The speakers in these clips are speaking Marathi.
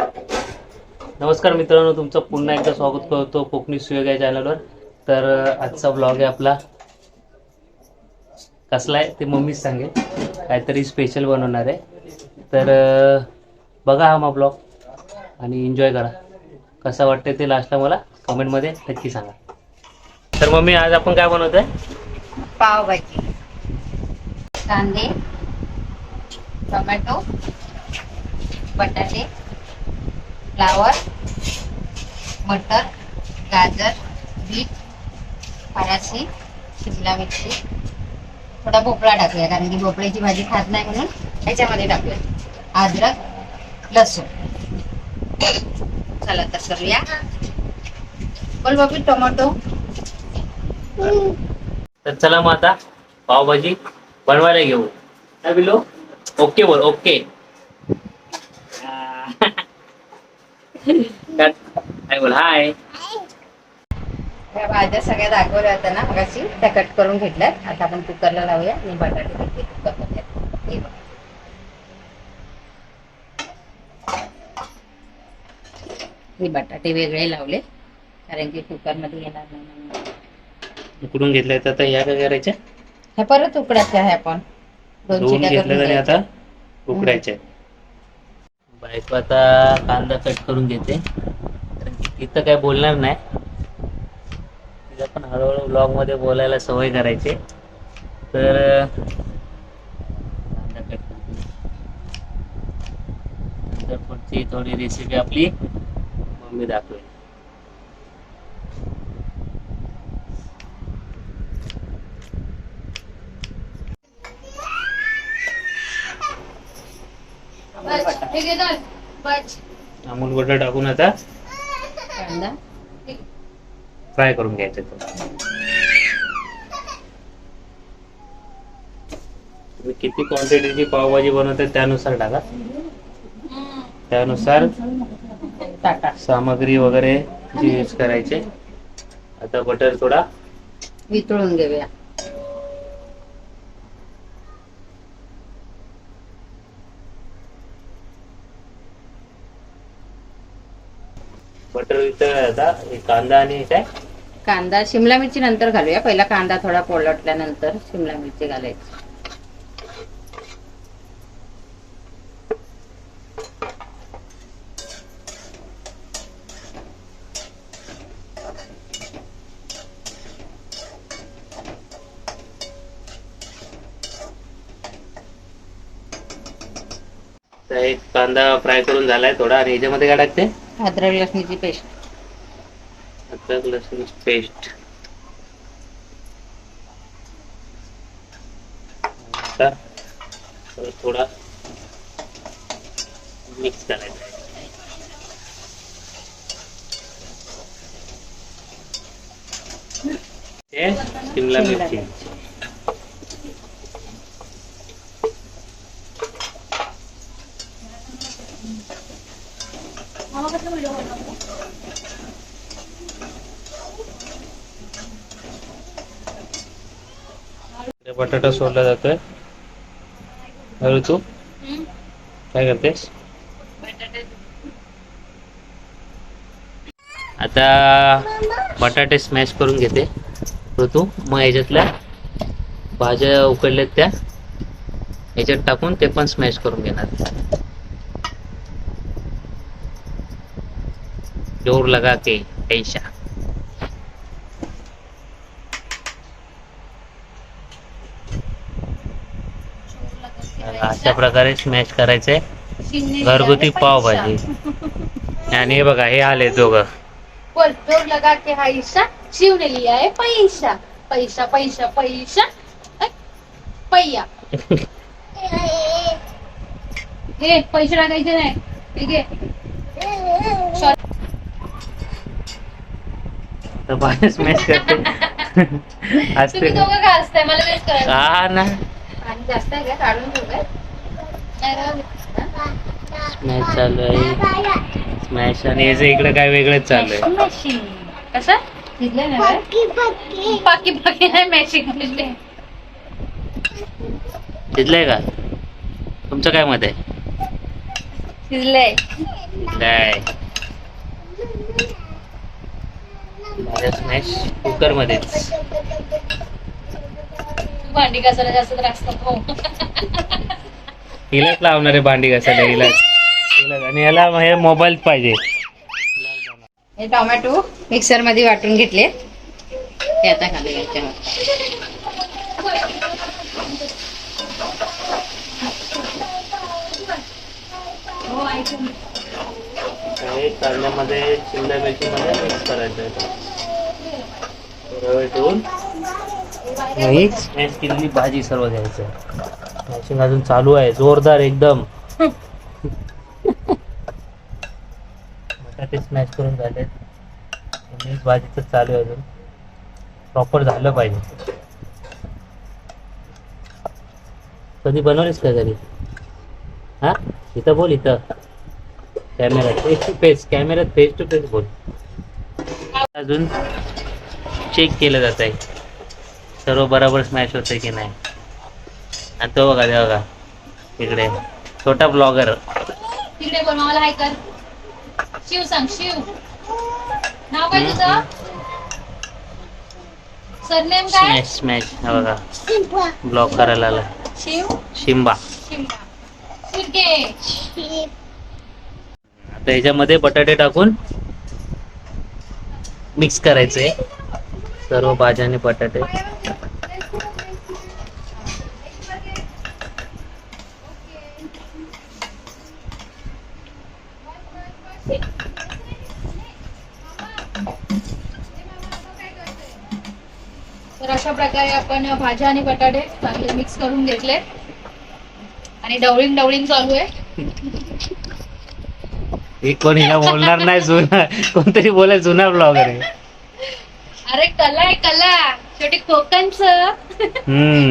नमस्कार मित्रांनो तुमचं पुन्हा एकदा स्वागत करतो कोकणी सुयोग या चॅनलवर तर आजचा ब्लॉग आहे आपला. कसला आहे ते मम्मीच सांगेल. काहीतरी स्पेशल बनवणार आहे. तर बघा हा मग ब्लॉग आणि एन्जॉय करा. कसा वाटतंय ते लास्टला मला कमेंटमध्ये नक्की सांगा. तर मम्मी आज आपण काय बनवत आहे पावभाजी. कांदे टोमॅटो बटाटे फ्लावर मटर गाजर बीट फरासी शिमला मिरची. थोडा भोपळा टाकूया कारण की भोपळ्याची भाजी खात नाही म्हणून ह्याच्यामध्ये टाकूया. अद्रक लसूण. चला तर करूया. बोल बाबी टोमॅटो? तर चला मग आता पावभाजी बनवायला घेऊ. बिलो? ओके बोल ओके. काय बोल हाय ह्या भाज्या सगळ्या दाखवल्या होत्या ना मगाशी. त्या कट करून घेतल्यात. आता आपण कुकरला लावूया. आणि बटाटे घेतले कुकरमध्ये हे बघा. हे बटाटे वेगळे लावले. कारण की कुकरमध्ये येणार नाही म्हणून. उकडून घेतल्या तर आता ह्या काय करायच्या? ह्या परत उकडायच्या आहे आपण. दोन दोन घेतल्या घ्यायच्या. आता उकडायच्या बायको आता कांदा कट करून घेते. तिथं काय बोलणार नाही. तिला पण हळूहळू ब्लॉगमध्ये बोलायला सवय करायची. तर कांदा कट नंतर पुढची थोडी रेसिपी आपली मम्मी दाखवेल. अमूल बटर. टाकून आता कांदा. फ्राय करून घ्यायचं तुम्ही किती क्वांटिटीची पावभाजी बनवता त्यानुसार टाका. त्यानुसार सामग्री वगैरे जी यूज करायचे. आता बटर थोडा वितळून घेऊया. कांदा आणि काय? कांदा शिमला मिरची नंतर घालूया. पहिला कांदा थोडा पोळटल्यानंतर शिमला मिरची घालायची. एक कांदा फ्राय करून झालाय थोडा. आणि याच्यामध्ये काय टाकते? अद्रक लसणीची पेस्ट. अद्रक लसूण पेस्ट आता परत थोडा मिक्स करायचा आहे. हे शिमला शिमला मिरची इकडे बटाटा सोडला जातोय. हळू तू. काय करतेस? आता बटाटे स्मॅश करून घेते. ऋतू मग याच्यातल्या भाज्या उकडल्यात त्या. याच्यात टाकून ते पण स्मॅश करून घेणार. जोर लगा के ऐशा अशा प्रकारे स्मॅश करायचंय घरगुती पावभाजी. आणि हे बघा हे आले दोघं. जोर लगा के हाइसा शिव ने लिया है पैसा पैसा पैसा पैसा पैया. हे पैसे टाकायचे नाही. ठीक आहे. तर बाहेर स्मॅश करते. असते हा ना. आणि जास्त आहे का काढून घेऊ काय? नाही राहू दे. स्मॅश चालू आहे. स्मॅश आणि याचं इकडे काय वेगळंच चालू आहे. कसं? ना? बाकी बाकी नाही मॅशिंग तिथलंय का? तुमचं काय मत आहे? शिजलंय काय भाज्या स्मॅश कुकर मध्येच. भांडी घासायला जास्त त्रास नको. हिलाच लावणार आहे भांडी घासायला हिलाच हिलाच आणि ह्याला हे मोबाईल पाहिजे. हे टोमॅटो मिक्सरमध्ये वाटून घेतले. ते आता हे कांद्यामध्ये शिमला मिरचीमध्ये मिक्स करायचं ठेवून नाही? स्मॅश केलेली भाजी सर्व द्यायचं. मॅचिंग अजून चालू आहे जोरदार एकदम. बटाटे स्मॅश करून झालेत. मिक्स भाजीचं चालू आहे अजून. प्रॉपर झालं पाहिजे. कधी बनवलीस का घरी? हा? इथं बोल इथं. कॅमेरा फेस टू फेस कॅमेऱ्यात फेस टू फेस बोल. अजून चेक केलं जात आहे सर्व बरोबर स्मॅश होतंय की नाही? आणि तो बघा ते बघा. इकडे. छोटा ब्लॉगर तिकडे बनवायला हाय कर. शिव सांग शिव. नाव काय तुझं? सरनेम काय? स्मॅश स्मॅश हा बघा. ब्लॉक करायला आला शिव? शिंबा. शिंबा. शिर्के आता ह्याच्यामध्ये बटाटे टाकून मिक्स करायचे. सर्व भाज्या आणि बटाटे. प्रकारे आपण भाज्या आणि बटाटे चांगले मिक्स करून घेतले. आणि डवळिंग डवळिंग चालू आहे. एक कोण हिला बोलणार नाही जुना. कोणतरी बोलाय जुना ब्लॉगर आहे. अरे कला आहे कला. शेवटी कोकणच.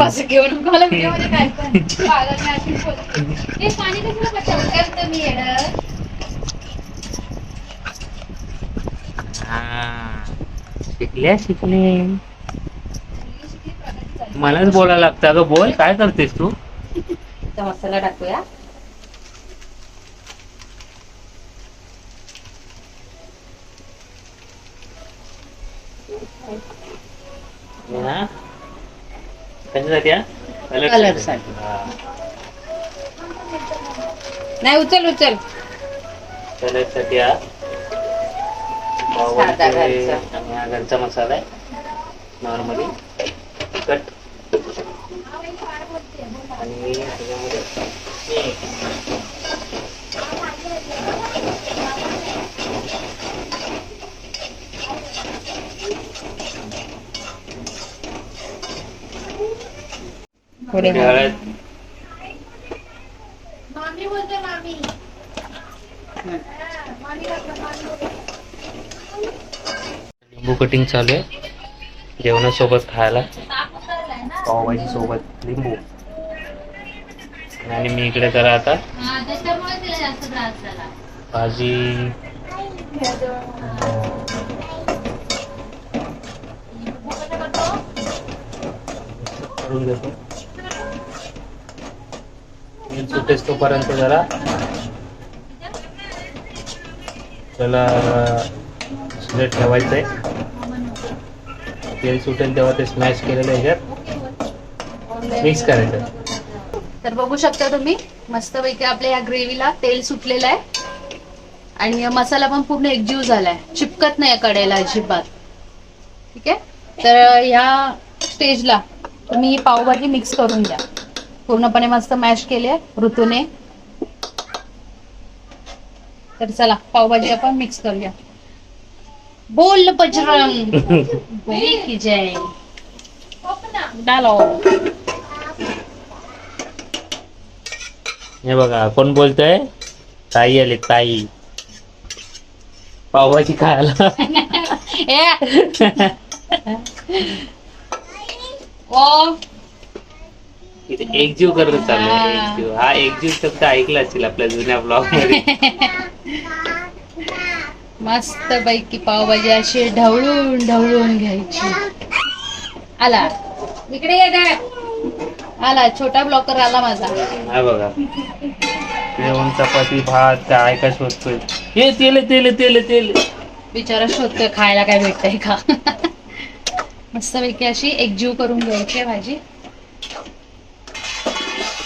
बस घेऊन मला मध्ये काय. हे पाणी. शिकल्या शिकले मलाच बोलायला लागतं. अगं बोल काय करतेस तू? मसाला टाकूया? कशासाठी साठी. नाही उचल उचल. हा? साधा घरचा. आणि हा घरचा मसाला आहे. नॉर्मली तिखट आणि त्याच्यामध्ये लिंबू कटिंग चालू आहे. जेवणासोबत खायला. पावभाजी सोबत लिंबू. आणि मी इकडे जरा आता हा भाजी. करून घेतो तेल सुटेस तोपर्यंत जरा. त्याला शिजत ठेवायचं आहे तेल सुटेल तेव्हा ते स्मॅश केलेलं ह्याच्यात मिक्स करायचं. तर बघू शकता तुम्ही मस्तपैकी आपल्या या ग्रेव्हीला तेल सुटलेलं आहे. आणि मसाला पण पूर्ण एकजीव झालाय. चिपकत नाही कडेला अजिबात. ठीक आहे? तर ह्या स्टेजला तुम्ही ही पावभाजी मिक्स करून द्या पूर्णपणे मस्त मॅश केली आहे ऋतूने. तर चला पावभाजी आपण मिक्स करूया. बोल बजरंग. की जय. डालो हे बघा कोण बोलतोय? ताई आली ताई. पावभाजी खायला. ओ. इथे एकजीव करत चालू हा. एकजीव हा एकजीव शब्द ऐकला असेल आपल्या जुन्या ब्लॉगमध्ये मस्त पैकी पावभाजी अशी ढवळून ढवळून घ्यायची. आला. इकडे ये दॅड. आला छोटा ब्लॉकर आला माझा. हा बघा. जेवण चपाती भात काय काय शोधतोय? हे तेल तेल तेल तेल. बिचारा शोधतोय खायला काय भेटतंय का? मस्तपैकी अशी एकजीव करून घ्यायची आहे भाजी.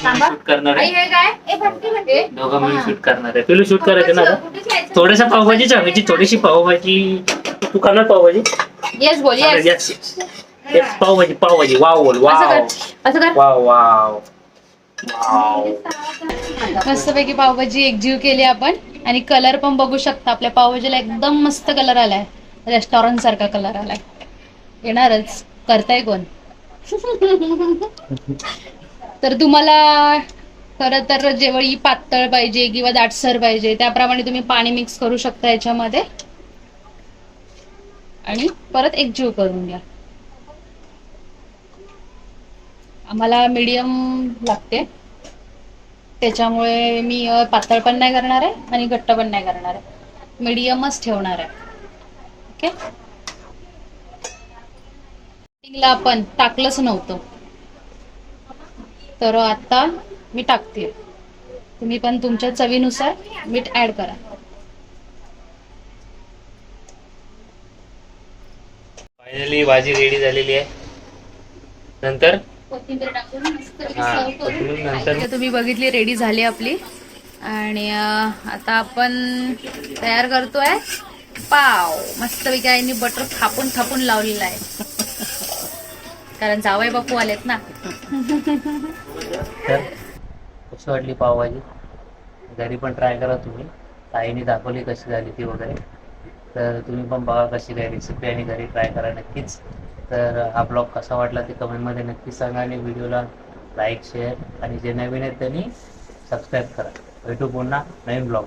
शूट करणार आई आहे हे काय? ए भक्ती म्हणजे? दोघं मिळून शूट करणार आहे. तुला शूट करायचं ना? थोडंसं पावभाजी चालायची थोडीशी पावभाजी. तू करणार पावभाजी? येस बोल येस पावभाजी पावभाजी. वाव बोल वाव. असं कर. Wow wow. वाव. मस्तपैकी पावभाजी एकजीव केली आपण. आणि कलर पण बघू शकता. आपल्या पावभाजीला एकदम मस्त कलर आलाय. रेस्टॉरंट सारखा कलर आलाय. येणारच. करताय कोण? तर तुम्हाला खरं तर जेवढी पातळ पाहिजे किंवा दाटसर पाहिजे. त्याप्रमाणे तुम्ही पाणी मिक्स करू शकता याच्यामध्ये. आणि परत एकजीव करून घ्या. आम्हाला मीडियम लागते. त्याच्यामुळे मी पातळ पण नाही करणार आहे आणि घट्ट पण नाही करणार आहे. मीडियमच ठेवणार आहे. ओके ला आपण टाकलंच नव्हतं. तर आता मी टाकते. तुम्ही पण तुमच्या चवीनुसार मीठ ऍड करा. फायनली भाजी रेडी झालेली आहे. नंतर? कोथिंबीर टाकून मस्त हा, तुम्ही बघितली रेडी झाली आपली. आणि आता आपण तयार करतोय पाव. मस्त आईने बटर थापून थापून लावलेला आहे. कारण जावई बापू आलेत ना. तर कशी वाटली पावभाजी? घरी पण ट्राय करा तुम्ही. ताईने दाखवली कशी झाली ती वगैरे. तर तुम्ही पण बघा कशी काय रेसिपी आणि घरी ट्राय करा नक्कीच. तर हा ब्लॉग कसा वाटला ते कमेंटमध्ये नक्की सांगा आणि व्हिडिओला लाईक शेअर आणि जे नवीन आहेत त्यांनी सबस्क्राईब करा. भेटू पुन्हा नवीन ब्लॉग